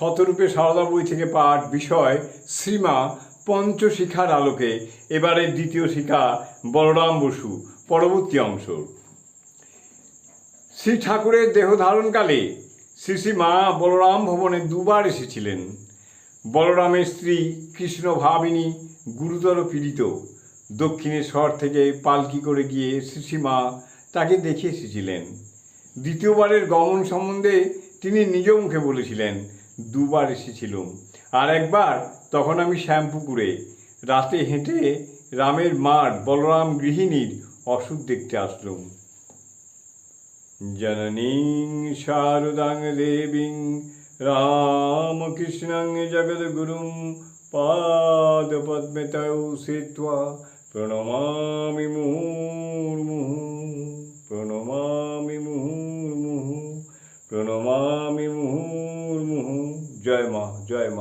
শতরূপে সারদা বই থেকে পাঠ বিষয় শ্রীমা পঞ্চশিখার আলোকে। এবারে দ্বিতীয় শিখা বলরাম বসু, পরবর্তী অংশ। শ্রী ঠাকুরের দেহ ধারণকালে শ্রী শ্রী মা বলরাম ভবনে দুবার এসেছিলেন। বলরামের স্ত্রী কৃষ্ণ ভাবিনী গুরুতর পীড়িত। দক্ষিণেশ্বর থেকে পালকি করে গিয়ে শ্রী শ্রী মা তাকে দেখে এসেছিলেন। দ্বিতীয়বারের গমন সম্বন্ধে তিনি নিজ মুখে বলেছিলেন দুবার এসেছিলুম। আর একবার তখন আমি শ্যামপুকুরে, রাতে হেঁটে রামের মার বলরাম গৃহিণীর অসুখ দেখতে আসলুম। জননীং শারদাং দেবীং রামকৃষ্ণং জগদ্গুরুং পাদপদ্মে তৌ স্থিত্বা প্রণমামি মুহুর্মুহু প্রণমামি মুহুর্মুহু প্রণমামি মুহুর্মুহু। জয় মা জয় মা